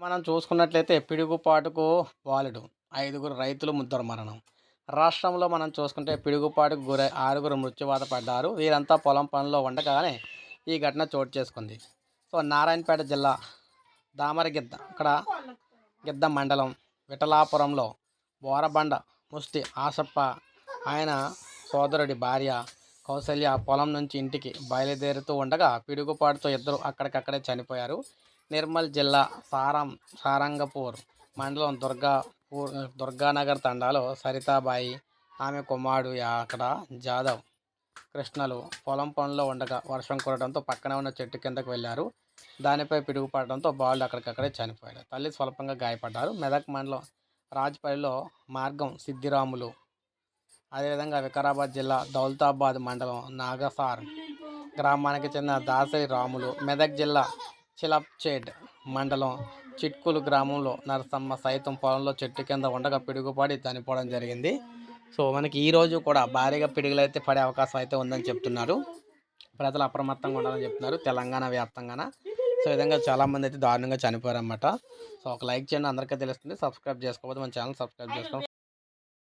మనం చూసుకున్నట్లయితే పిడుగుపాటుకు వాలుడు. ఐదుగురు రైతులు ముద్దరు మరణం. రాష్ట్రంలో మనం చూసుకుంటే పిడుగుపాటుకు గురై ఆరుగురు మృత్యువాత పడ్డారు. వీరంతా పొలం పనుల్లో ఉండగానే ఈ ఘటన చోటు చేసుకుంది. సో నారాయణపేట జిల్లా దామరగిద్ద అక్కడ గిద్ద మండలం విఠలాపురంలో బోరబండ ముష్టి ఆసప్ప ఆయన సోదరుడి భార్య కౌసల్య పొలం నుంచి ఇంటికి బయలుదేరుతూ ఉండగా పిడుగుపాటుతో ఇద్దరు అక్కడికక్కడే చనిపోయారు. నిర్మల్ జిల్లా సారం సారంగపూర్ మండలం దుర్గాపూర్ దుర్గానగర్ తండాలో సరితాబాయి ఆమె కుమారుడు అక్కడ జాదవ్ కృష్ణలు పొలం పనుల్లో ఉండగా వర్షం కురడంతో పక్కనే ఉన్న చెట్టు కిందకు వెళ్ళారు. దానిపై పిడుగుపడడంతో బాలుడు అక్కడికక్కడే చనిపోయాడు. తల్లి స్వల్పంగా గాయపడ్డారు. మెదక్ మండలం రాజ్పల్లిలో మార్గం సిద్ధిరాములు. అదేవిధంగా వికారాబాద్ జిల్లా దౌలతాబాద్ మండలం నాగసార్ గ్రామానికి చెందిన దాసరి రాములు. మెదక్ జిల్లా చిలప్చేడ్ మండలం చిట్కులు గ్రామంలో నరసమ్మ సైతం పొలంలో చెట్టు కింద ఉండగా పిడుగుపడి చనిపోవడం జరిగింది. సో మనకి ఈ రోజు కూడా భారీగా పిడుగులు అయితే పడే అవకాశం అయితే ఉందని చెప్తున్నారు. ప్రజలు అప్రమత్తంగా ఉండాలని చెప్తున్నారు తెలంగాణ వ్యాప్తంగాన? సో ఈ విధంగా చాలామంది అయితే దారుణంగా చనిపోయారన్నమాట. సో ఒక లైక్ చేయండి అందరికీ తెలుస్తుంది. సబ్స్క్రైబ్ చేసుకోకపోతే మన ఛానల్ సబ్స్క్రైబ్ చేసుకోండి